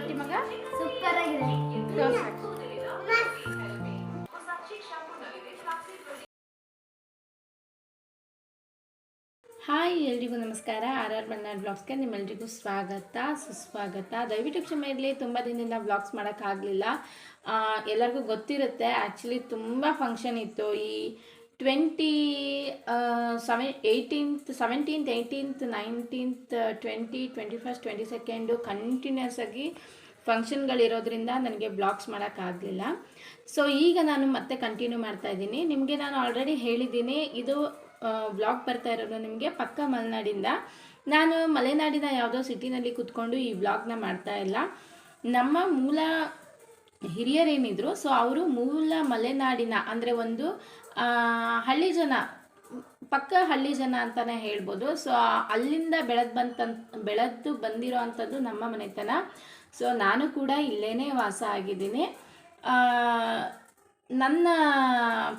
ರೊಟ್ಟಿ ಮಗ? ಸೂಪರ್ ಆಗಿದೆ. ಹಾಯ್ ಎಲ್ರಿಗೂ ನಮಸ್ಕಾರ. ಆರ್ ಆರ್ ಬಣ್ಣ ಬ್ಲಾಗ್ಸ್ಗೆ ನಿಮ್ಮೆಲ್ರಿಗೂ ಸ್ವಾಗತ ಸುಸ್ವಾಗತ. ದಯವಿಟ್ಟು ಕ್ಷಮೆ ಇರಲಿ ತುಂಬ ದಿನದಿಂದ ಬ್ಲಾಗ್ಸ್ ಮಾಡೋಕ್ಕಾಗಲಿಲ್ಲ ಎಲ್ಲರಿಗೂ ಗೊತ್ತಿರುತ್ತೆ ಆ್ಯಕ್ಚುಲಿ ತುಂಬ ಫಂಕ್ಷನ್ ಇತ್ತು ಈ twenty seven eighteenth seventeenth eighteenth nineteenth twenty twenty first twenty second continues ಆಗಿ ಫಂಕ್ಷನ್ಗಳಿರೋದ್ರಿಂದ ನನಗೆ ಬ್ಲಾಗ್ಸ್ ಮಾಡೋಕ್ಕಾಗಲಿಲ್ಲ ಸೊ ಈಗ ನಾನು ಮತ್ತೆ ಕಂಟಿನ್ಯೂ ಮಾಡ್ತಾ ಇದ್ದೀನಿ. ನಿಮಗೆ ನಾನು ಆಲ್ರೆಡಿ ಹೇಳಿದ್ದೀನಿ, ಇದು ಬ್ಲಾಗ್ ಬರ್ತಾ ಇರೋದು ನಿಮಗೆ ಪಕ್ಕ ಮಲೆನಾಡಿಂದ. ನಾನು ಮಲೆನಾಡಿನ ಯಾವುದೋ ಸಿಟಿನಲ್ಲಿ ಕೂತ್ಕೊಂಡು ಈ ಬ್ಲಾಗ್ನ ಮಾಡ್ತಾ ಇಲ್ಲ. ನಮ್ಮ ಮೂಲ ಹಿರಿಯರೇನಿದ್ರು ಸೊ ಅವರು ಮೂಲ ಮಲೆನಾಡಿನ, ಅಂದರೆ ಒಂದು ಹಳ್ಳಿ ಜನ, ಪಕ್ಕ ಹಳ್ಳಿ ಜನ ಅಂತಲೇ ಹೇಳ್ಬೋದು. ಸೊ ಅಲ್ಲಿಂದ ಬೆಳೆದು ಬಂತ ಬೆಳೆದು ಬಂದಿರೋ ಅಂಥದ್ದು ನಮ್ಮ ಮನೆತನ. ಸೊ ನಾನು ಕೂಡ ಇಲ್ಲೇ ವಾಸ ಆಗಿದ್ದೀನಿ. ನನ್ನ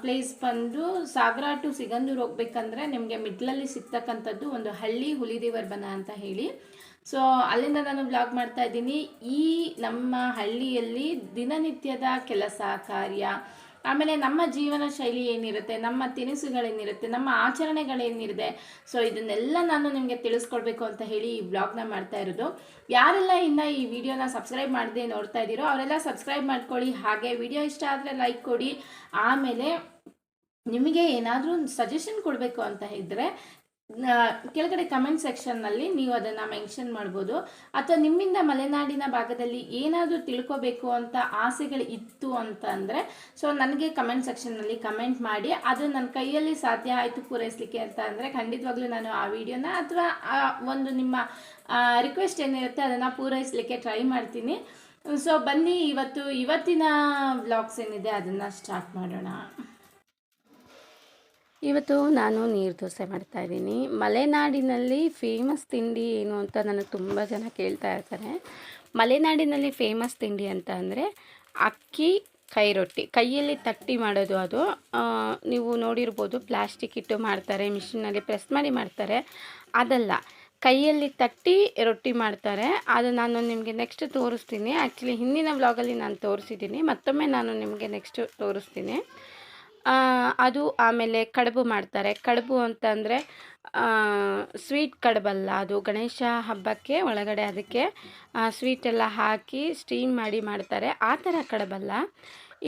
ಪ್ಲೇಸ್ ಬಂದು ಸಾಗರ ಟು ಸಿಗಂದೂರು ಹೋಗ್ಬೇಕಂದ್ರೆ ನಿಮಗೆ ಮಿಡ್ಲಲ್ಲಿ ಸಿಗ್ತಕ್ಕಂಥದ್ದು ಒಂದು ಹಳ್ಳಿ ಹುಲಿದೇವರ ಬನ ಅಂತ ಹೇಳಿ. ಸೊ ಅಲ್ಲಿಂದ ನಾನು ಬ್ಲಾಗ್ ಮಾಡ್ತಾ ಇದ್ದೀನಿ. ಈ ನಮ್ಮ ಹಳ್ಳಿಯಲ್ಲಿ ದಿನನಿತ್ಯದ ಕೆಲಸ, ಕಾರ್ಯ, ಆಮೇಲೆ ನಮ್ಮ ಜೀವನ ಶೈಲಿ ಏನಿರುತ್ತೆ, ನಮ್ಮ ತಿನಿಸುಗಳೇನಿರುತ್ತೆ, ನಮ್ಮ ಆಚರಣೆಗಳೇನಿರುತ್ತೆ ಸೊ ಇದನ್ನೆಲ್ಲ ನಾನು ನಿಮಗೆ ತಿಳಿಸ್ಕೊಡ್ಬೇಕು ಅಂತ ಹೇಳಿ ಈ ಬ್ಲಾಗ್ನ ಮಾಡ್ತಾ ಇರೋದು. ಯಾರೆಲ್ಲ ಇನ್ನು ಈ ವಿಡಿಯೋನ ಸಬ್ಸ್ಕ್ರೈಬ್ ಮಾಡದೆ ನೋಡ್ತಾ ಇದ್ದೀರೋ, ಅವರೆಲ್ಲ ಸಬ್ಸ್ಕ್ರೈಬ್ ಮಾಡ್ಕೊಳ್ಳಿ. ಹಾಗೆ ವಿಡಿಯೋ ಇಷ್ಟ ಆದರೆ ಲೈಕ್ ಕೊಡಿ. ಆಮೇಲೆ ನಿಮಗೆ ಏನಾದರೂ ಸಜೆಷನ್ ಕೊಡಬೇಕು ಅಂತ ಇದ್ದರೆ ಕೆಳಗಡೆ ಕಮೆಂಟ್ ಸೆಕ್ಷನ್ನಲ್ಲಿ ನೀವು ಅದನ್ನು ಮೆನ್ಷನ್ ಮಾಡ್ಬೋದು. ಅಥವಾ ನಿಮ್ಮಿಂದ ಮಲೆನಾಡಿನ ಭಾಗದಲ್ಲಿ ಏನಾದರೂ ತಿಳ್ಕೊಬೇಕು ಅಂತ ಆಸೆಗಳು ಇತ್ತು ಅಂತ ಅಂದರೆ ಸೊ ನನಗೆ ಕಮೆಂಟ್ ಸೆಕ್ಷನ್ನಲ್ಲಿ ಕಮೆಂಟ್ ಮಾಡಿ, ಅದು ನನ್ನ ಕೈಯಲ್ಲಿ ಸಾಧ್ಯ ಆಯಿತು ಪೂರೈಸಲಿಕ್ಕೆ ಅಂತ ಅಂದರೆ ಖಂಡಿತವಾಗ್ಲೂ ನಾನು ಆ ವಿಡಿಯೋನ ಅಥವಾ ಒಂದು ನಿಮ್ಮ ರಿಕ್ವೆಸ್ಟ್ ಏನಿರುತ್ತೆ ಅದನ್ನು ಪೂರೈಸಲಿಕ್ಕೆ ಟ್ರೈ ಮಾಡ್ತೀನಿ. ಸೊ ಬನ್ನಿ, ಇವತ್ತು ಇವತ್ತಿನ ವ್ಲಾಗ್ಸ್ ಏನಿದೆ ಅದನ್ನು ಸ್ಟಾರ್ಟ್ ಮಾಡೋಣ. ಇವತ್ತು ನಾನು ನೀರು ದೋಸೆ ಮಾಡ್ತಾಯಿದ್ದೀನಿ ಮಲೆನಾಡಿನಲ್ಲಿ ಫೇಮಸ್ ತಿಂಡಿ ಏನು ಅಂತ ನಾನು ತುಂಬ ಜನ ಕೇಳ್ತಾ ಇರ್ತಾರೆ. ಮಲೆನಾಡಿನಲ್ಲಿ ಫೇಮಸ್ ತಿಂಡಿ ಅಂತ ಅಂದರೆ ಅಕ್ಕಿ, ಕೈ ರೊಟ್ಟಿ. ಕೈಯಲ್ಲಿ ತಟ್ಟಿ ಮಾಡೋದು ಅದು. ನೀವು ನೋಡಿರ್ಬೋದು ಪ್ಲಾಸ್ಟಿಕ್ ಇಟ್ಟು ಮಾಡ್ತಾರೆ ಮಿಷಿನಲ್ಲಿ ಪ್ರೆಸ್ ಮಾಡಿ ಮಾಡ್ತಾರೆ. ಅದಲ್ಲ, ಕೈಯಲ್ಲಿ ತಟ್ಟಿ ರೊಟ್ಟಿ ಮಾಡ್ತಾರೆ. ಅದು ನಾನು ನಿಮಗೆ ನೆಕ್ಸ್ಟ್ ತೋರಿಸ್ತೀನಿ. ಆ್ಯಕ್ಚುಲಿ ಹಿಂದಿನ ವ್ಲಾಗಲ್ಲಿ ನಾನು ತೋರಿಸಿದ್ದೀನಿ. ಮತ್ತೊಮ್ಮೆ ನಾನು ನಿಮಗೆ ನೆಕ್ಸ್ಟ್ ತೋರಿಸ್ತೀನಿ. ಅದು ಆಮೇಲೆ ಕಡುಬು ಮಾಡ್ತಾರೆ. ಕಡುಬು ಅಂತಂದರೆ ಸ್ವೀಟ್ ಕಡುಬಲ್ಲ ಅದು. ಗಣೇಶ ಹಬ್ಬಕ್ಕೆ ಒಳಗಡೆ ಅದಕ್ಕೆ ಸ್ವೀಟ್ ಎಲ್ಲ ಹಾಕಿ ಸ್ಟೀಮ್ ಮಾಡಿ ಮಾಡ್ತಾರೆ. ಆ ಥರ ಕಡುಬಲ್ಲ.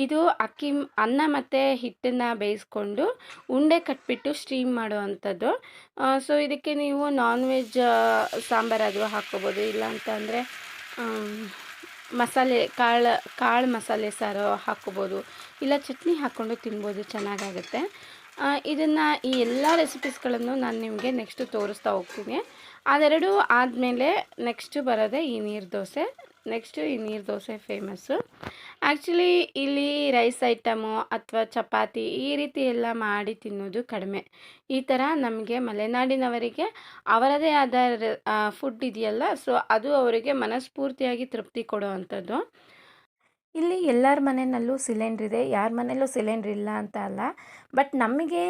ಇದು ಅಕ್ಕಿ, ಅನ್ನ ಮತ್ತು ಹಿಟ್ಟನ್ನು ಬೇಯಿಸ್ಕೊಂಡು ಉಂಡೆ ಕಟ್ಬಿಟ್ಟು ಸ್ಟೀಮ್ ಮಾಡುವಂಥದ್ದು. ಸೊ ಇದಕ್ಕೆ ನೀವು ನಾನ್ ವೆಜ್ ಸಾಂಬಾರಾದರೂ ಹಾಕ್ಕೋಬೋದು. ಇಲ್ಲ ಅಂತಂದರೆ ಮಸಾಲೆ, ಕಾಳು ಕಾಳು ಮಸಾಲೆ ಸಾರು ಹಾಕ್ಕೋಬೋದು. ಇಲ್ಲ, ಚಟ್ನಿ ಹಾಕ್ಕೊಂಡು ತಿನ್ಬೋದು, ಚೆನ್ನಾಗಾಗುತ್ತೆ. ಇದನ್ನು ಈ ಎಲ್ಲ ರೆಸಿಪೀಸ್ಗಳನ್ನು ನಾನು ನಿಮಗೆ ನೆಕ್ಸ್ಟ್ ತೋರಿಸ್ತಾ ಹೋಗ್ತೀನಿ. ಅದೆರಡು ಆದಮೇಲೆ ನೆಕ್ಸ್ಟ್ ಬರೋದೇ ಈ ನೀರು ದೋಸೆ. ನೆಕ್ಸ್ಟು ಈ ನೀರು ದೋಸೆ ಫೇಮಸ್ಸು ಆ್ಯಕ್ಚುಲಿ ಇಲ್ಲಿ ರೈಸ್ ಐಟಮು ಅಥವಾ ಚಪಾತಿ ಈ ರೀತಿ ಎಲ್ಲ ಮಾಡಿ ತಿನ್ನೋದು ಕಡಿಮೆ. ಈ ಥರ ನಮಗೆ ಮಲೆನಾಡಿನವರಿಗೆ ಅವರದೇ ಆದ ಫುಡ್ ಇದೆಯಲ್ಲ ಸೊ ಅದು ಅವರಿಗೆ ಮನಸ್ಫೂರ್ತಿಯಾಗಿ ತೃಪ್ತಿ ಕೊಡುವಂಥದ್ದು ಇಲ್ಲಿ ಎಲ್ಲರ ಮನೆಯಲ್ಲೂ ಸಿಲಿಂಡ್ರ್ ಇದೆ, ಯಾರ ಮನೆಯಲ್ಲೂ ಸಿಲಿಂಡ್ರ್ ಇಲ್ಲ ಅಂತ ಅಲ್ಲ. ಬಟ್ ನಮಗೆ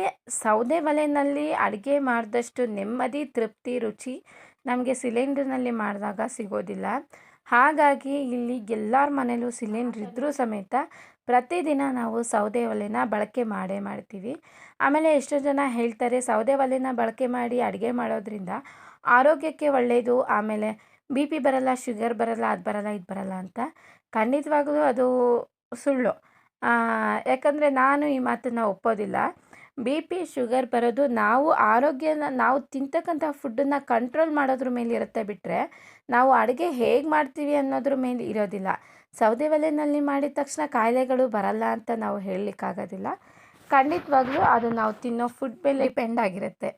ಸೌದೆ ಒಲೆಯಲ್ಲಿ ಅಡುಗೆ ಮಾಡಿದಷ್ಟು ನೆಮ್ಮದಿ, ತೃಪ್ತಿ, ರುಚಿ ನಮಗೆ ಸಿಲಿಂಡ್ರ್ನಲ್ಲಿ ಮಾಡಿದಾಗ ಸಿಗೋದಿಲ್ಲ. ಹಾಗಾಗಿ ಇಲ್ಲಿ ಎಲ್ಲರ ಮನೆಯಲ್ಲೂ ಸಿಲಿಂಡ್ರ್ ಇದ್ದರೂ ಸಮೇತ ಪ್ರತಿದಿನ ನಾವು ಸೌದೆ ಒಲೆನ ಬಳಕೆ ಮಾಡೇ ಮಾಡ್ತೀವಿ. ಆಮೇಲೆ ಎಷ್ಟೋ ಜನ ಹೇಳ್ತಾರೆ, ಸೌದೆ ಒಲೆನ ಬಳಕೆ ಮಾಡಿ ಅಡುಗೆ ಮಾಡೋದ್ರಿಂದ ಆರೋಗ್ಯಕ್ಕೆ ಒಳ್ಳೆಯದು ಆಮೇಲೆ ಬಿ ಪಿ ಬರಲ್ಲ, ಶುಗರ್ ಬರಲ್ಲ, ಅದು ಬರಲ್ಲ, ಇದು ಬರಲ್ಲ ಅಂತ ಖಂಡಿತವಾಗ್ಲೂ ಅದು ಸುಳ್ಳು. ಯಾಕಂದರೆ ನಾನು ಈ ಮಾತನ್ನು ಒಪ್ಪೋದಿಲ್ಲ. ಬಿ ಪಿ, ಶುಗರ್ ಬರೋದು ನಾವು ಆರೋಗ್ಯನ, ನಾವು ತಿಂತಕ್ಕಂಥ ಫುಡ್ಡನ್ನು ಕಂಟ್ರೋಲ್ ಮಾಡೋದ್ರ ಮೇಲೆ ಇರುತ್ತೆ ಬಿಟ್ಟರೆ ನಾವು ಅಡುಗೆ ಹೇಗೆ ಮಾಡ್ತೀವಿ ಅನ್ನೋದ್ರ ಮೇಲೆ ಇರೋದಿಲ್ಲ. ಸೌದೆ ಒಲೆಯಲ್ಲಿ ಮಾಡಿದ ತಕ್ಷಣ ಕಾಯಿಲೆಗಳು ಬರಲ್ಲ ಅಂತ ನಾವು ಹೇಳಲಿಕ್ಕಾಗೋದಿಲ್ಲ. ಖಂಡಿತವಾಗ್ಲೂ ಅದು ನಾವು ತಿನ್ನೋ ಫುಡ್ ಮೇಲೆ ಡಿಪೆಂಡ್ ಆಗಿರುತ್ತೆ.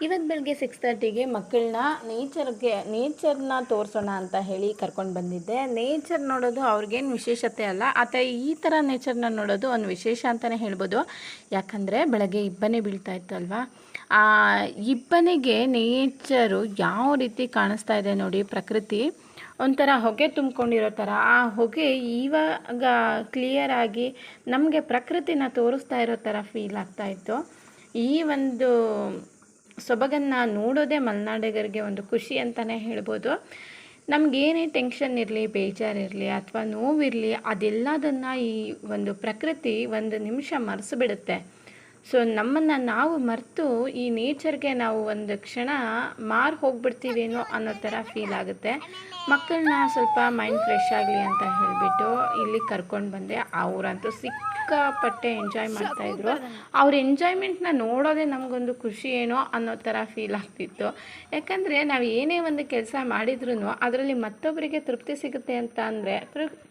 ಇವತ್ತು ಬೆಳಗ್ಗೆ ಸಿಕ್ಸ್ ತರ್ಟಿಗೆ ಮಕ್ಕಳನ್ನ ನೇಚರ್ಗೆ ನೇಚರ್ನ ತೋರಿಸೋಣ ಅಂತ ಹೇಳಿ ಕರ್ಕೊಂಡು ಬಂದಿದ್ದೆ. ನೇಚರ್ ನೋಡೋದು ಅವ್ರಿಗೇನು ವಿಶೇಷತೆ ಅಲ್ಲ, ಆತ ಈ ಥರ ನೇಚರ್ನ ನೋಡೋದು ಒಂದು ವಿಶೇಷ ಅಂತಲೇ ಹೇಳ್ಬೋದು. ಯಾಕಂದರೆ ಬೆಳಗ್ಗೆ ಇಬ್ಬನೇ ಬೀಳ್ತಾ ಇತ್ತು ಅಲ್ವಾ? ಆ ಇಬ್ಬನಿಗೆ ನೇಚರು ಯಾವ ರೀತಿ ಕಾಣಿಸ್ತಾ ಇದೆ ನೋಡಿ, ಪ್ರಕೃತಿ ಒಂಥರ ಹೊಗೆ ತುಂಬಿಕೊಂಡಿರೋ ಥರ ಆ ಹೊಗೆ ಇವಾಗ ಕ್ಲಿಯರ್ ಆಗಿ ನಮಗೆ ಪ್ರಕೃತಿನ ತೋರಿಸ್ತಾ ಇರೋ ಥರ ಫೀಲ್ ಆಗ್ತಾ ಇತ್ತು. ಈ ಒಂದು ಸೊಬಗನ್ನು ನೋಡೋದೇ ಮಲೆನಾಡಿಗರಿಗೆ ಒಂದು ಖುಷಿ ಅಂತಲೇ ಹೇಳ್ಬೋದು. ನಮಗೇನೇ ಟೆನ್ಷನ್ ಇರಲಿ ಬೇಜಾರಿರಲಿ ಅಥವಾ ನೋವಿರಲಿ, ಅದೆಲ್ಲದನ್ನು ಈ ಒಂದು ಪ್ರಕೃತಿ ಒಂದು ನಿಮಿಷ ಮರೆಸಿಬಿಡುತ್ತೆ. ಸೊ ನಮ್ಮನ್ನು ನಾವು ಮರೆತು ಈ ನೇಚರ್ಗೆ ನಾವು ಒಂದು ಕ್ಷಣ ಮಾರು ಹೋಗ್ಬಿಡ್ತೀವೇನೋ ಅನ್ನೋ ಥರ ಫೀಲ್ ಆಗುತ್ತೆ. ಮಕ್ಕಳನ್ನ ಸ್ವಲ್ಪ ಮೈಂಡ್ ಫ್ರೆಶ್ ಆಗಲಿ ಅಂತ ಹೇಳಿಬಿಟ್ಟು ಇಲ್ಲಿ ಕರ್ಕೊಂಡು ಬಂದೆ. ಅವರಂತೂ ಸಿಕ್ಕಾಪಟ್ಟೆ ಎಂಜಾಯ್ ಮಾಡ್ತಾಯಿದ್ರು ಅವ್ರ ಎಂಜಾಯ್ಮೆಂಟ್ನ ನೋಡೋದೇ ನಮಗೊಂದು ಖುಷಿ ಏನೋ ಅನ್ನೋ ಥರ ಫೀಲ್ ಆಗ್ತಿತ್ತು. ಯಾಕಂದರೆ ನಾವು ಏನೇ ಒಂದು ಕೆಲಸ ಮಾಡಿದ್ರೂ ಅದರಲ್ಲಿ ಮತ್ತೊಬ್ಬರಿಗೆ ತೃಪ್ತಿ ಸಿಗುತ್ತೆ ಅಂತ ಅಂದರೆ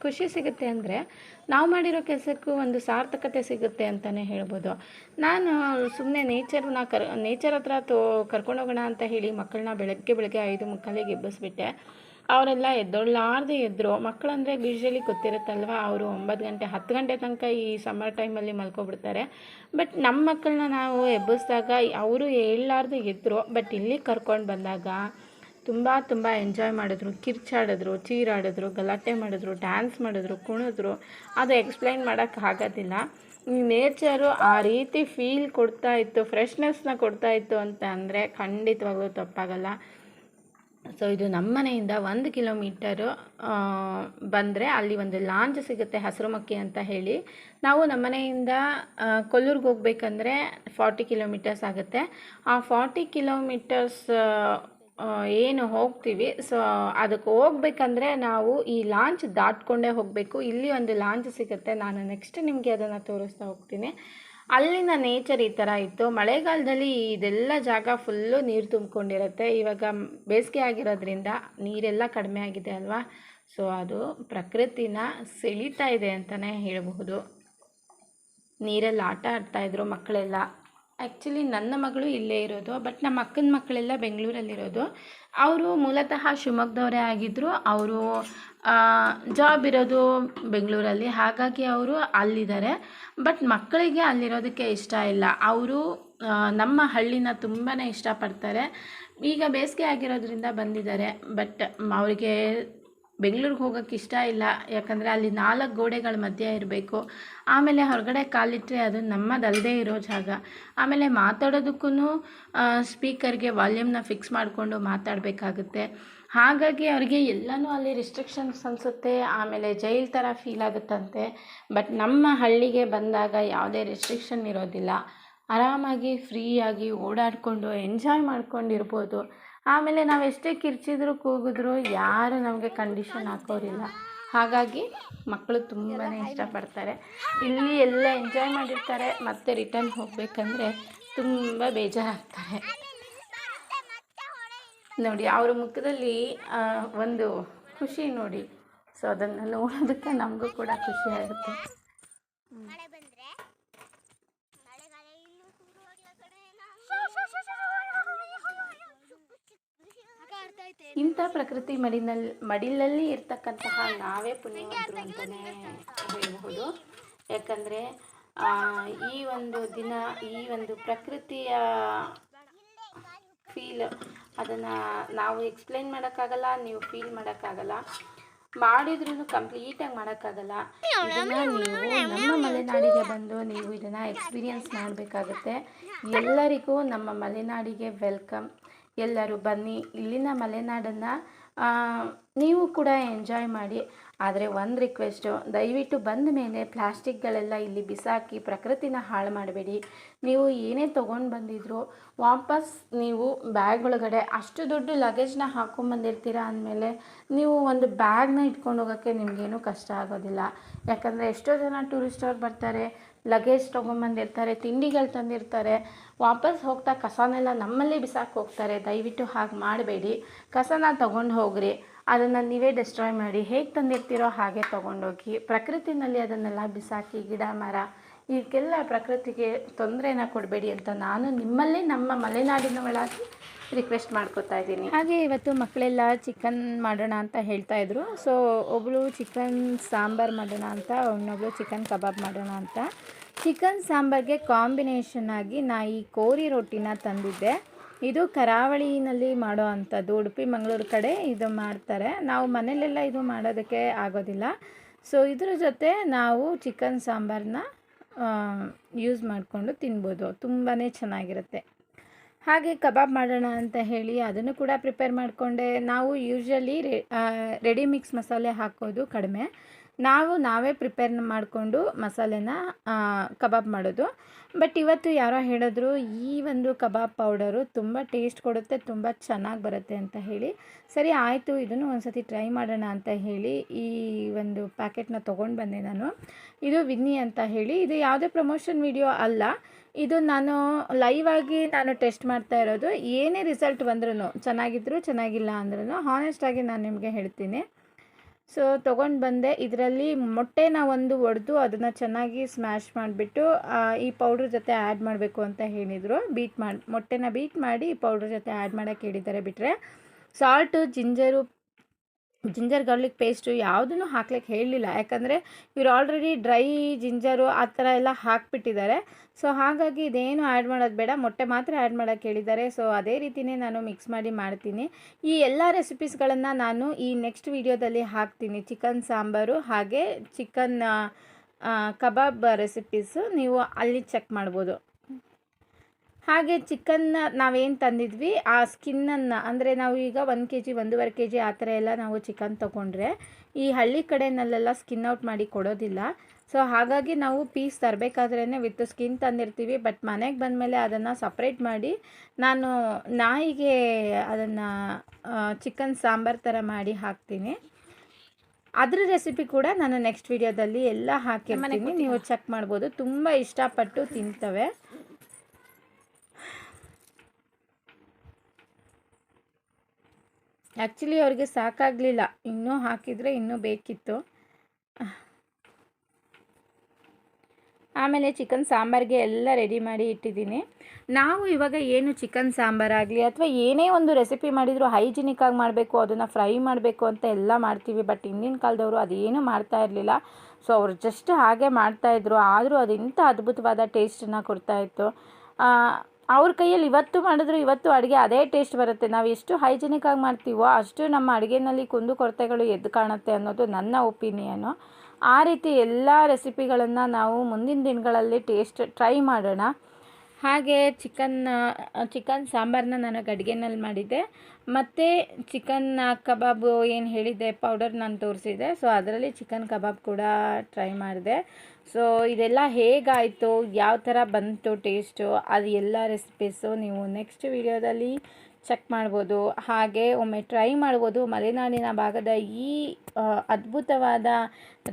ಖುಷಿ ಸಿಗುತ್ತೆ ಅಂದರೆ ನಾವು ಮಾಡಿರೋ ಕೆಲಸಕ್ಕೂ ಒಂದು ಸಾರ್ಥಕತೆ ಸಿಗುತ್ತೆ ಅಂತಲೇ ಹೇಳ್ಬೋದು. ನಾನು ಸುಮ್ಮನೆ ನೇಚರ್ನ ಕರ್ ನೇಚರ್ ಹತ್ರ ತೋ ಕರ್ಕೊಂಡೋಗೋಣ ಅಂತ ಹೇಳಿ ಮಕ್ಕಳನ್ನ ಬೆಳಗ್ಗೆ ಬೆಳಗ್ಗೆ ಐದು ಮುಕ್ಕಾಲಿಗೆ ಎಬ್ಬಿಸ್ಬಿಟ್ಟೆ. ಅವರೆಲ್ಲ ಎದ್ದೊಳ್ಳಾರ್ದೆ ಎದ್ದರು ಮಕ್ಕಳಂದರೆ ಯೂಶ್ವಲಿ ಗೊತ್ತಿರುತ್ತಲ್ವ, ಅವರು ಒಂಬತ್ತು ಗಂಟೆ, ಹತ್ತು ಗಂಟೆ ತನಕ ಈ ಸಮ್ಮರ್ ಟೈಮಲ್ಲಿ ಮಲ್ಕೊಬಿಡ್ತಾರೆ. ಬಟ್ ನಮ್ಮ ಮಕ್ಕಳನ್ನ ನಾವು ಎಬ್ಬಿಸ್ದಾಗ, ಅವರು ಹೇಳಲಾರ್ದೆ ಎದ್ದರು ಬಟ್ ಇಲ್ಲಿ ಕರ್ಕೊಂಡು ಬಂದಾಗ ತುಂಬ ತುಂಬ ಎಂಜಾಯ್ ಮಾಡಿದ್ರು. ಕಿರ್ಚಾಡಿದ್ರು, ಚೀರಾಡಿದ್ರು, ಗಲಾಟೆ ಮಾಡಿದ್ರು ಡ್ಯಾನ್ಸ್ ಮಾಡಿದ್ರು, ಕುಣಿದ್ರು. ಅದು ಎಕ್ಸ್ಪ್ಲೈನ್ ಮಾಡೋಕ್ಕಾಗೋದಿಲ್ಲ ನೇಚರು ಆ ರೀತಿ ಫೀಲ್ ಕೊಡ್ತಾ ಇತ್ತು ಫ್ರೆಶ್ನೆಸ್ನ ಕೊಡ್ತಾ ಇತ್ತು ಅಂತ ಅಂದರೆ ಖಂಡಿತವಾಗ್ಲೂ ತಪ್ಪಾಗಲ್ಲ. ಸೊ ಇದು ನಮ್ಮನೆಯಿಂದ ಒಂದು ಕಿಲೋಮೀಟರು ಬಂದರೆ ಅಲ್ಲಿ ಒಂದು ಲಾಂಜ್ ಸಿಗುತ್ತೆ, ಹಸಿರುಮಕ್ಕಿ ಅಂತ ಹೇಳಿ. ನಾವು ನಮ್ಮ ಮನೆಯಿಂದ ಕೊಲ್ಲೂರಿಗೆ ಹೋಗ್ಬೇಕಂದ್ರೆ ಫಾರ್ಟಿ ಕಿಲೋಮೀಟರ್ಸ್ ಆಗುತ್ತೆ. ಆ ಫಾರ್ಟಿ ಕಿಲೋಮೀಟರ್ಸ್ ಏನು ಹೋಗ್ತೀವಿ. ಸೊ ಅದಕ್ಕೆ ಹೋಗ್ಬೇಕಂದ್ರೆ ನಾವು ಈ ಲಾಂಚ್ ದಾಟ್ಕೊಂಡೇ ಹೋಗಬೇಕು. ಇಲ್ಲಿ ಒಂದು ಲಾಂಚ್ ಸಿಗುತ್ತೆ. ನಾನು ನೆಕ್ಸ್ಟ್ ನಿಮಗೆ ಅದನ್ನು ತೋರಿಸ್ತಾ ಹೋಗ್ತೀನಿ. ಅಲ್ಲಿನ ನೇಚರ್ ಈ ಥರ ಇತ್ತು. ಮಳೆಗಾಲದಲ್ಲಿ ಇದೆಲ್ಲ ಜಾಗ ಫುಲ್ಲು ನೀರು ತುಂಬಿಕೊಂಡಿರುತ್ತೆ. ಇವಾಗ ಬೇಸಿಗೆ ಆಗಿರೋದ್ರಿಂದ ನೀರೆಲ್ಲ ಕಡಿಮೆ ಆಗಿದೆ ಅಲ್ವಾ? ಸೊ ಅದು ಪ್ರಕೃತಿನ ಸೆಳೀತಾ ಇದೆ ಅಂತಲೇ ಹೇಳಬಹುದು. ನೀರಲ್ಲಿ ಆಟ ಆಡ್ತಾಯಿದ್ರು ಮಕ್ಕಳೆಲ್ಲ. ಆ್ಯಕ್ಚುಲಿ ನನ್ನ ಮಗಳು ಇಲ್ಲೇ ಇರೋದು ಬಟ್ ನಮ್ಮ ಅಕ್ಕನ ಮಕ್ಕಳೆಲ್ಲ ಬೆಂಗಳೂರಲ್ಲಿರೋದು. ಅವರು ಮೂಲತಃ ಶಿವಮೊಗ್ಗದವರೇ ಆಗಿದ್ದರು ಅವರು ಜಾಬ್ ಇರೋದು ಬೆಂಗಳೂರಲ್ಲಿ. ಹಾಗಾಗಿ ಅವರು ಅಲ್ಲಿದ್ದಾರೆ. ಬಟ್ ಮಕ್ಕಳಿಗೆ ಅಲ್ಲಿರೋದಕ್ಕೆ ಇಷ್ಟ ಇಲ್ಲ. ಅವರು ನಮ್ಮ ಹಳ್ಳಿನ ತುಂಬಾ ಇಷ್ಟಪಡ್ತಾರೆ. ಈಗ ಬೇಸಿಗೆ ಆಗಿರೋದ್ರಿಂದ ಬಂದಿದ್ದಾರೆ. ಬಟ್ ಅವರಿಗೆ ಬೆಂಗಳೂರಿಗೆ ಹೋಗೋಕ್ಕೆ ಇಷ್ಟ ಇಲ್ಲ. ಯಾಕಂದರೆ ಅಲ್ಲಿ ನಾಲ್ಕು ಗೋಡೆಗಳ ಮಧ್ಯೆ ಇರಬೇಕು. ಆಮೇಲೆ ಹೊರಗಡೆ ಕಾಲಿಟ್ಟರೆ ಅದು ನಮ್ಮದಲ್ಲದೆ ಇರೋ ಜಾಗ. ಆಮೇಲೆ ಮಾತಾಡೋದಕ್ಕೂ ಸ್ಪೀಕರ್ಗೆ ವಾಲ್ಯೂಮ್ನ ಫಿಕ್ಸ್ ಮಾಡಿಕೊಂಡು ಮಾತಾಡಬೇಕಾಗುತ್ತೆ. ಹಾಗಾಗಿ ಅವರಿಗೆ ಎಲ್ಲನೂ ಅಲ್ಲಿ ರಿಸ್ಟ್ರಿಕ್ಷನ್ಸ್ ಅನಿಸುತ್ತೆ. ಆಮೇಲೆ ಜೈಲ್ ಥರ ಫೀಲ್ ಆಗುತ್ತಂತೆ. ಬಟ್ ನಮ್ಮ ಹಳ್ಳಿಗೆ ಬಂದಾಗ ಯಾವುದೇ ರಿಸ್ಟ್ರಿಕ್ಷನ್ ಇರೋದಿಲ್ಲ. ಆರಾಮಾಗಿ ಫ್ರೀಯಾಗಿ ಓಡಾಡಿಕೊಂಡು, ಎಂಜಾಯ್ ಮಾಡ್ಕೊಂಡಿರ್ಬೋದು. ಆಮೇಲೆ ನಾವು ಎಷ್ಟೇ ಕಿರ್ಚಿದ್ರು ಕೂಗಿದ್ರು ಯಾರು ನಮಗೆ ಕಂಡೀಷನ್ ಹಾಕೋರಿಲ್ಲ. ಹಾಗಾಗಿ ಮಕ್ಕಳು ತುಂಬಾ ಇಷ್ಟಪಡ್ತಾರೆ. ಇಲ್ಲಿ ಎಲ್ಲ ಎಂಜಾಯ್ ಮಾಡಿರ್ತಾರೆ, ಮತ್ತೆ ರಿಟರ್ನ್ ಹೋಗಬೇಕಂದ್ರೆ ತುಂಬ ಬೇಜಾರಾಗ್ತಾರೆ. ನೋಡಿ, ಅವ್ರ ಮುಖದಲ್ಲಿ ಒಂದು ಖುಷಿ ನೋಡಿ. ಸೊ ಅದನ್ನು ನೋಡೋದಕ್ಕೆ ನಮಗೂ ಕೂಡ ಖುಷಿ ಆಗುತ್ತೆ. ಇಂಥ ಪ್ರಕೃತಿ ಮಡಿನಲ್ಲಿ ಮಡಿಲಲ್ಲಿ ಇರ್ತಕ್ಕಂತಹ ನಾವೇ ಪುಣ್ಯವಂತರು ಅಂತಲೇ ಹೇಳಬಹುದು. ಯಾಕಂದರೆ ಈ ಒಂದು ದಿನ, ಈ ಒಂದು ಪ್ರಕೃತಿಯ ಫೀಲ್ ಅದನ್ನು ನಾವು ಎಕ್ಸ್ಪ್ಲೈನ್ ಮಾಡೋಕ್ಕಾಗಲ್ಲ, ನೀವು ಫೀಲ್ ಮಾಡೋಕ್ಕಾಗಲ್ಲ. ಮಾಡಿದ್ರೂ ಕಂಪ್ಲೀಟಾಗಿ ಮಾಡೋಕ್ಕಾಗಲ್ಲ. ಇದನ್ನು ನೀವು ನಮ್ಮ ಮಲೆನಾಡಿಗೆ ಬಂದು ನೀವು ಇದನ್ನು ಎಕ್ಸ್ಪೀರಿಯನ್ಸ್ ಮಾಡಬೇಕಾಗುತ್ತೆ. ಎಲ್ಲರಿಗೂ ನಮ್ಮ ಮಲೆನಾಡಿಗೆ ವೆಲ್ಕಮ್ ಎಲ್ಲರೂ ಬನ್ನಿ, ಇಲ್ಲಿನ ಮಲೆನಾಡನ್ನು ನೀವು ಕೂಡ ಎಂಜಾಯ್ ಮಾಡಿ. ಆದರೆ ಒಂದು ರಿಕ್ವೆಸ್ಟು ದಯವಿಟ್ಟು ಬಂದ ಮೇಲೆ ಪ್ಲಾಸ್ಟಿಕ್ಗಳೆಲ್ಲ ಇಲ್ಲಿ ಬಿಸಾಕಿ ಪ್ರಕೃತಿನ ಹಾಳು ಮಾಡಬೇಡಿ. ನೀವು ಏನೇ ತೊಗೊಂಡು ಬಂದಿದ್ರು ವಾಪಸ್ ನೀವು ಬ್ಯಾಗ್ ಒಳಗಡೆ ಅಷ್ಟು ದೊಡ್ಡ ಲಗೇಜ್ನ ಹಾಕ್ಕೊಂಬಂದಿರ್ತೀರ ಅಂದಮೇಲೆ ನೀವು ಒಂದು ಬ್ಯಾಗ್ನ ಇಟ್ಕೊಂಡು ಹೋಗೋಕ್ಕೆ ನಿಮಗೇನು ಕಷ್ಟ ಆಗೋದಿಲ್ಲ. ಯಾಕಂದರೆ ಎಷ್ಟೋ ಜನ ಟೂರಿಸ್ಟವ್ರು ಬರ್ತಾರೆ ಲಗೇಜ್ ತೊಗೊಂಬಂದಿರ್ತಾರೆ ತಿಂಡಿಗಳು ತಂದಿರ್ತಾರೆ. ವಾಪಸ್ ಹೋಗ್ತಾ ಕಸನೆಲ್ಲ ನಮ್ಮಲ್ಲೇ ಬಿಸಾಕಿ ಹೋಗ್ತಾರೆ. ದಯವಿಟ್ಟು ಹಾಗೆ ಮಾಡಬೇಡಿ. ಕಸನ ತಗೊಂಡು ಹೋಗ್ರಿ. ಅದನ್ನು ನೀವೇ ಡೆಸ್ಟ್ರಾಯ್ ಮಾಡಿ. ಹೇಗೆ ತಂದಿರ್ತೀರೋ ಹಾಗೆ ತೊಗೊಂಡೋಗಿ. ಪ್ರಕೃತಿನಲ್ಲಿ ಅದನ್ನೆಲ್ಲ ಬಿಸಾಕಿ ಗಿಡ, ಮರ ಇದಕ್ಕೆಲ್ಲ ಪ್ರಕೃತಿಗೆ ತೊಂದರೆನ ಕೊಡಬೇಡಿ ಅಂತ ನಾನು ನಿಮ್ಮಲ್ಲಿ ನಮ್ಮ ಮಲೆನಾಡಿನವಳಾಗಿ ರಿಕ್ವೆಸ್ಟ್ ಮಾಡ್ಕೋತಾ ಇದ್ದೀನಿ. ಹಾಗೆ ಇವತ್ತು ಮಕ್ಕಳೆಲ್ಲ ಚಿಕನ್ ಮಾಡೋಣ ಅಂತ ಹೇಳ್ತಾ ಇದ್ರು. ಸೊ ಒಬ್ಬಳು ಚಿಕನ್ ಸಾಂಬಾರು ಮಾಡೋಣ ಅಂತ, ಇನ್ನೊಬ್ಳು ಚಿಕನ್ ಕಬಾಬ್ ಮಾಡೋಣ ಅಂತ. ಚಿಕನ್ ಸಾಂಬಾರ್ಗೆ ಕಾಂಬಿನೇಷನ್ ಆಗಿ ನಾ ಈ ಕೋರಿ ರೊಟ್ಟಿನ ತಂದಿದ್ದೆ. ಇದು ಕರಾವಳಿನಲ್ಲಿ ಮಾಡೋ ಅಂಥದ್ದು. ಉಡುಪಿ, ಮಂಗಳೂರು ಕಡೆ ಇದು ಮಾಡ್ತಾರೆ. ನಾವು ಮನೇಲೆಲ್ಲ ಇದು ಮಾಡೋದಕ್ಕೆ ಆಗೋದಿಲ್ಲ. ಸೊ ಇದ್ರ ಜೊತೆ ನಾವು ಚಿಕನ್ ಸಾಂಬಾರನ್ನ ಯೂಸ್ ಮಾಡಿಕೊಂಡು ತಿನ್ಬೋದು. ತುಂಬಾ ಚೆನ್ನಾಗಿರುತ್ತೆ. ಹಾಗೆ ಕಬಾಬ್ ಮಾಡೋಣ ಅಂತ ಹೇಳಿ ಅದನ್ನು ಕೂಡ ಪ್ರಿಪೇರ್ ಮಾಡಿಕೊಂಡೆ. ನಾವು ಯೂಶ್ವಲಿ ರೆಡಿ ಮಿಕ್ಸ್ ಮಸಾಲೆ ಹಾಕೋದು ಕಡಿಮೆ. ನಾವು ನಾವೇ ಪ್ರಿಪೇರ್ ಮಾಡಿಕೊಂಡು ಮಸಾಲೆನ ಕಬಾಬ್ ಮಾಡೋದು. ಬಟ್ ಇವತ್ತು ಯಾರೋ ಹೇಳಿದ್ರು, ಈ ಒಂದು ಕಬಾಬ್ ಪೌಡರು ತುಂಬ ಟೇಸ್ಟ್ ಕೊಡುತ್ತೆ, ತುಂಬ ಚೆನ್ನಾಗಿ ಬರುತ್ತೆ ಅಂತ ಹೇಳಿ. ಸರಿ, ಆಯಿತು, ಇದನ್ನು ಒಂದು ಸತಿ ಟ್ರೈ ಮಾಡೋಣ ಅಂತ ಹೇಳಿ ಈ ಒಂದು ಪ್ಯಾಕೆಟ್ನ ತೊಗೊಂಡು ಬಂದೆ ನಾನು. ಇದು ವಿನ್ನಿ ಅಂತ ಹೇಳಿ. ಇದು ಯಾವುದೇ ಪ್ರಮೋಷನ್ ವಿಡಿಯೋ ಅಲ್ಲ. ಇದು ನಾನು ಲೈವ್ ಆಗಿ ನಾನು ಟೆಸ್ಟ್ ಮಾಡ್ತಾ ಇರೋದು. ಏನೇ ರಿಸಲ್ಟ್ ಬಂದ್ರೂ ಚೆನ್ನಾಗಿದ್ರು, ಚೆನ್ನಾಗಿಲ್ಲ ಅಂದ್ರೂ ಹಾನೆಸ್ಟಾಗಿ ನಾನು ನಿಮಗೆ ಹೇಳ್ತೀನಿ. ಸೊ ತೊಗೊಂಡು ಬಂದೆ. ಇದರಲ್ಲಿ ಮೊಟ್ಟೆನ ಒಂದು ಒಡೆದು ಅದನ್ನು ಚೆನ್ನಾಗಿ ಸ್ಮ್ಯಾಶ್ ಮಾಡಿಬಿಟ್ಟು ಈ ಪೌಡ್ರ್ ಜೊತೆ ಆ್ಯಡ್ ಮಾಡಬೇಕು ಅಂತ ಹೇಳಿದರು. ಬೀಟ್ ಮಾಡಿ, ಮೊಟ್ಟೆನ ಬೀಟ್ ಮಾಡಿ ಈ ಪೌಡ್ರ್ ಜೊತೆ ಆ್ಯಡ್ ಮಾಡೋಕ್ಕೆ ಹೇಳಿದ್ದಾರೆ ಬಿಟ್ಟರೆ salt ginger ginger garlic paste ಯಾವುದನ್ನು ಹಾಕ್ಲಿಕ್ಕೆ ಹೇಳಲಿಲ್ಲ ಯಾಕಂದರೆ ಇವರು ಆಲ್ರೆಡಿ ಡ್ರೈ ಜಿಂಜರು ಆ ಥರ ಎಲ್ಲ ಹಾಕಿಬಿಟ್ಟಿದ್ದಾರೆ. ಸೊ ಹಾಗಾಗಿ ಇದೇನು ಆ್ಯಡ್ ಮಾಡೋದು ಬೇಡ. ಮೊಟ್ಟೆ ಮಾತ್ರ ಆ್ಯಡ್ ಮಾಡೋಕ್ಕೆ ಹೇಳಿದ್ದಾರೆ. ಸೊ ಅದೇ ರೀತಿಯೇ ನಾನು ಮಿಕ್ಸ್ ಮಾಡಿ ಮಾಡ್ತೀನಿ. ಈ ಎಲ್ಲ ರೆಸಿಪೀಸ್ಗಳನ್ನು ನಾನು ಈ ನೆಕ್ಸ್ಟ್ ವಿಡಿಯೋದಲ್ಲಿ ಹಾಕ್ತೀನಿ. ಚಿಕನ್ ಸಾಂಬಾರು ಹಾಗೆ ಚಿಕನ್ ಕಬಾಬ್ ರೆಸಿಪೀಸು ನೀವು ಅಲ್ಲಿ ಚೆಕ್ ಮಾಡ್ಬೋದು. ಹಾಗೆ ಚಿಕನ್ನ ನಾವೇನು ತಂದಿದ್ವಿ ಆ ಸ್ಕಿನ್ನನ್ನು ಅಂದರೆ ನಾವು ಈಗ ಒಂದು ಕೆ ಜಿ ಒಂದೂವರೆ ಕೆ ಜಿ ಆ ಥರ ಎಲ್ಲ ನಾವು ಚಿಕನ್ ತೊಗೊಂಡ್ರೆ ಈ ಹಳ್ಳಿ ಕಡೆನಲ್ಲೆಲ್ಲ ಸ್ಕಿನ್ ಔಟ್ ಮಾಡಿ ಕೊಡೋದಿಲ್ಲ. ಸೊ ಹಾಗಾಗಿ ನಾವು ಪೀಸ್ ತರಬೇಕಾದ್ರೇ ವಿತ್ ಸ್ಕಿನ್ ತಂದಿರ್ತೀವಿ ಬಟ್ ಮನೆಗೆ ಬಂದಮೇಲೆ ಅದನ್ನು ಸಪ್ರೇಟ್ ಮಾಡಿ ನಾನು ನಾಯಿಗೆ ಅದನ್ನು ಚಿಕನ್ ಸಾಂಬಾರು ಥರ ಮಾಡಿ ಹಾಕ್ತೀನಿ. ಅದ್ರ ರೆಸಿಪಿ ಕೂಡ ನಾನು ನೆಕ್ಸ್ಟ್ ವಿಡಿಯೋದಲ್ಲಿ ಎಲ್ಲ ಹಾಕಿರ್ತೀನಿ. ನೀವು ಚೆಕ್ ಮಾಡ್ಬೋದು. ತುಂಬ ಇಷ್ಟಪಟ್ಟು ತಿಂತವೆ. ಆ್ಯಕ್ಚುಲಿ ಅವ್ರಿಗೆ ಸಾಕಾಗಲಿಲ್ಲ. ಇನ್ನೂ ಹಾಕಿದರೆ ಇನ್ನೂ ಬೇಕಿತ್ತು. ಆಮೇಲೆ ಚಿಕನ್ ಸಾಂಬಾರಿಗೆ ಎಲ್ಲ ರೆಡಿ ಮಾಡಿ ಇಟ್ಟಿದ್ದೀನಿ. ನಾವು ಇವಾಗ ಏನು ಚಿಕನ್ ಸಾಂಬಾರಾಗಲಿ ಅಥವಾ ಏನೇ ಒಂದು ರೆಸಿಪಿ ಮಾಡಿದರೂ ಹೈಜಿನಿಕ್ಕಾಗಿ ಮಾಡಬೇಕು, ಅದನ್ನು ಫ್ರೈ ಮಾಡಬೇಕು ಅಂತ ಎಲ್ಲ ಮಾಡ್ತೀವಿ. ಬಟ್ ಹಿಂದಿನ ಕಾಲದವರು ಅದೇನು ಮಾಡ್ತಾ ಇರಲಿಲ್ಲ. ಸೊ ಅವ್ರು ಜಸ್ಟ್ ಹಾಗೆ ಮಾಡ್ತಾಯಿದ್ರು ಆದರೂ ಅದು ಇಂಥ ಅದ್ಭುತವಾದ ಟೇಸ್ಟನ್ನು ಕೊಡ್ತಾಯಿತ್ತು ಅವ್ರ ಕೈಯಲ್ಲಿ ಇವತ್ತು ಮಾಡಿದ್ರು, ಇವತ್ತು ಅಡುಗೆ ಅದೇ ಟೇಸ್ಟ್ ಬರುತ್ತೆ. ನಾವು ಎಷ್ಟು ಹೈಜಿನಿಕ್ಕಾಗಿ ಮಾಡ್ತೀವೋ ಅಷ್ಟು ನಮ್ಮ ಅಡುಗೆನಲ್ಲಿ ಕುಂದು ಕೊರತೆಗಳು ಎದ್ದು ಕಾಣುತ್ತೆ ಅನ್ನೋದು ನನ್ನ ಒಪಿನಿಯನು ಆ ರೀತಿ ಎಲ್ಲ ರೆಸಿಪಿಗಳನ್ನು ನಾವು ಮುಂದಿನ ದಿನಗಳಲ್ಲಿ ಟೇಸ್ಟ್ ಟ್ರೈ ಮಾಡೋಣ. ಹಾಗೆ ಚಿಕನ್ ಚಿಕನ್ ಸಾಂಬಾರನ್ನ ನಾನು ಗಡಿಗೆನಲ್ಲಿ ಮಾಡಿದ್ದೆ. ಮತ್ತು ಚಿಕನ್ ಕಬಾಬು ಏನು ಹೇಳಿದ್ದೆ, ಪೌಡರ್ ನಾನು ತೋರಿಸಿದ್ದೆ. ಸೊ ಅದರಲ್ಲಿ ಚಿಕನ್ ಕಬಾಬ್ ಕೂಡ ಟ್ರೈ ಮಾಡಿದೆ. ಸೊ ಇದೆಲ್ಲ ಹೇಗಾಯಿತು? ಯಾವ ಥರ ಬಂತು ಟೇಸ್ಟು ಅದು ಎಲ್ಲ ರೆಸಿಪೀಸು ನೀವು ನೆಕ್ಸ್ಟ್ ವಿಡಿಯೋದಲ್ಲಿ ಚೆಕ್ ಮಾಡ್ಬೋದು. ಹಾಗೆ ಒಮ್ಮೆ ಟ್ರೈ ಮಾಡ್ಬೋದು. ಮಲೆನಾಡಿನ ಭಾಗದ ಈ ಅದ್ಭುತವಾದ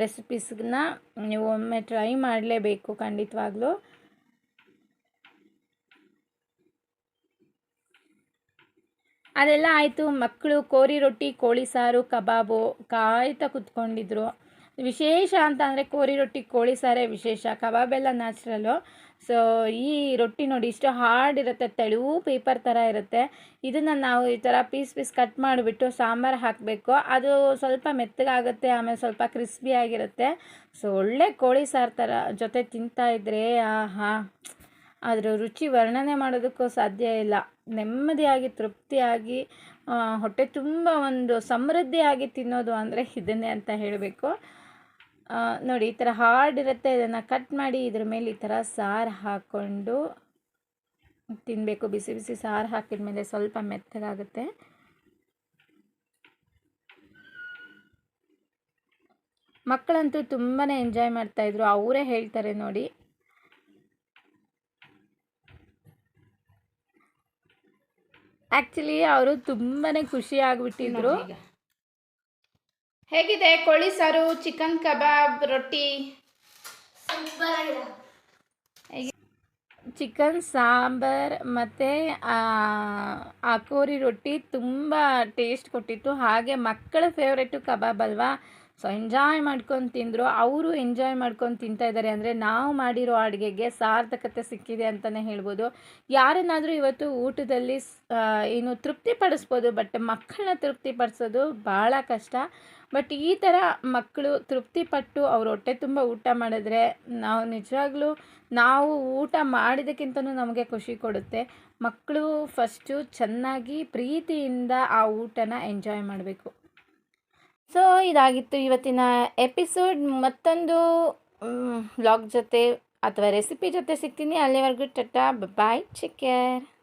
ರೆಸಿಪೀಸ್ನ ನೀವು ಒಮ್ಮೆ ಟ್ರೈ ಮಾಡಲೇಬೇಕು ಖಂಡಿತವಾಗ್ಲೂ. ಅದೆಲ್ಲ ಆಯಿತು. ಮಕ್ಕಳು ಕೋರಿ ರೊಟ್ಟಿ, ಕೋಳಿ ಸಾರು, ಕಬಾಬು, ಕಾಯ್ತಾ ಕುತ್ಕೊಂಡಿದ್ರು. ವಿಶೇಷ ಅಂತ ಅಂದರೆ ಕೋರಿ ರೊಟ್ಟಿ, ಕೋಳಿ ಸಾರೇ ವಿಶೇಷ. ಕಬಾಬೆಲ್ಲ ನ್ಯಾಚುರಲು ಸೊ ಈ ರೊಟ್ಟಿ ನೋಡಿ ಇಷ್ಟು ಹಾರ್ಡ್ ಇರುತ್ತೆ ತೆಳುವು ಪೇಪರ್ ಥರ ಇರುತ್ತೆ. ಇದನ್ನು ನಾವು ಈ ಥರ ಪೀಸ್ ಪೀಸ್ ಕಟ್ ಮಾಡಿಬಿಟ್ಟು ಸಾಂಬಾರು ಹಾಕಬೇಕು. ಅದು ಸ್ವಲ್ಪ ಮೆತ್ತಗಾಗುತ್ತೆ, ಆಮೇಲೆ ಸ್ವಲ್ಪ ಕ್ರಿಸ್ಪಿ ಆಗಿರುತ್ತೆ. ಸೊ ಒಳ್ಳೆ ಕೋಳಿ ಸಾರು ಥರ ಜೊತೆ ತಿಂತಾಯಿದ್ರೆ ಆಹಾ, ಅದರ ರುಚಿ ವರ್ಣನೆ ಮಾಡೋದಕ್ಕೂ ಸಾಧ್ಯ ಇಲ್ಲ. ನೆಮ್ಮದಿಯಾಗಿ, ತೃಪ್ತಿಯಾಗಿ ಹೊಟ್ಟೆ ತುಂಬ ಒಂದು ಸಮೃದ್ಧಿಯಾಗಿ ತಿನ್ನೋದು ಅಂದರೆ ಇದನ್ನೇ ಅಂತ ಹೇಳಬೇಕು. ನೋಡಿ, ಈ ಥರ ಹಾರ್ಡ್ ಇರುತ್ತೆ ಇದನ್ನು ಕಟ್ ಮಾಡಿ ಇದ್ರ ಮೇಲೆ ಈ ಥರ ಸಾರು ಹಾಕ್ಕೊಂಡು ತಿನ್ನಬೇಕು ಬಿಸಿ ಬಿಸಿ ಸಾರು ಹಾಕಿದ ಮೇಲೆ ಸ್ವಲ್ಪ ಮೆತ್ತಗಾಗುತ್ತೆ. ಮಕ್ಕಳಂತೂ ತುಂಬಾ ಎಂಜಾಯ್ ಮಾಡ್ತಾಯಿದ್ರು ಅವರೇ ಹೇಳ್ತಾರೆ ನೋಡಿ ಆ್ಯಕ್ಚುಲಿ ಅವರು ತುಂಬಾ ಖುಷಿ ಆಗಿಬಿಟ್ಟಿದ್ರು. ಹೇಗಿದೆ ಕೋಳಿ ಸಾರು ಚಿಕನ್ ಕಬಾಬ್ ರೊಟ್ಟಿ? ಚಿಕನ್ ಸಾಂಬಾರ್ ಮತ್ತು ಆ ಕೋರಿ ರೊಟ್ಟಿ ತುಂಬ ಟೇಸ್ಟ್ ಕೊಟ್ಟಿತ್ತು. ಹಾಗೆ ಮಕ್ಕಳ ಫೇವ್ರೇಟು ಕಬಾಬ್ ಅಲ್ವಾ? ಸೊ ಎಂಜಾಯ್ ಮಾಡ್ಕೊಂಡು ತಿಂದರು. ಅವರು ಎಂಜಾಯ್ ಮಾಡ್ಕೊಂಡು ತಿಂತಾ ಇದ್ದಾರೆ ಅಂದರೆ ನಾವು ಮಾಡಿರೋ ಅಡುಗೆಗೆ ಸಾರ್ಥಕತೆ ಸಿಕ್ಕಿದೆ ಅಂತಲೇ ಹೇಳ್ಬೋದು. ಯಾರನ್ನಾದರೂ ಇವತ್ತು ಊಟದಲ್ಲಿ ಏನು ತೃಪ್ತಿಪಡಿಸ್ಬೋದು ಬಟ್ ಮಕ್ಕಳನ್ನ ತೃಪ್ತಿಪಡಿಸೋದು ಭಾಳ ಕಷ್ಟ. ಬಟ್ ಈ ಥರ ಮಕ್ಕಳು ತೃಪ್ತಿಪಟ್ಟು ಅವ್ರ ಹೊಟ್ಟೆ ತುಂಬ ಊಟ ಮಾಡಿದ್ರೆ ನಾವು ನಿಜವಾಗ್ಲೂ ನಾವು ಊಟ ಮಾಡಿದಕ್ಕಿಂತ ನಮಗೆ ಖುಷಿ ಕೊಡುತ್ತೆ. ಮಕ್ಕಳು ಫಸ್ಟು ಚೆನ್ನಾಗಿ ಪ್ರೀತಿಯಿಂದ ಆ ಊಟನ ಎಂಜಾಯ್ ಮಾಡಬೇಕು. ಸೊ, ಇದಾಗಿತ್ತು ಇವತ್ತಿನ ಎಪಿಸೋಡ್. ಮತ್ತೊಂದು ಬ್ಲಾಗ್ ಜೊತೆ ಅಥವಾ ರೆಸಿಪಿ ಜೊತೆ ಸಿಗ್ತೀನಿ. ಅಲ್ಲಿವರೆಗೂ ಟಟ್ಟ ಬಾಯ್ ಚಿಕ್ ಕೇರ್.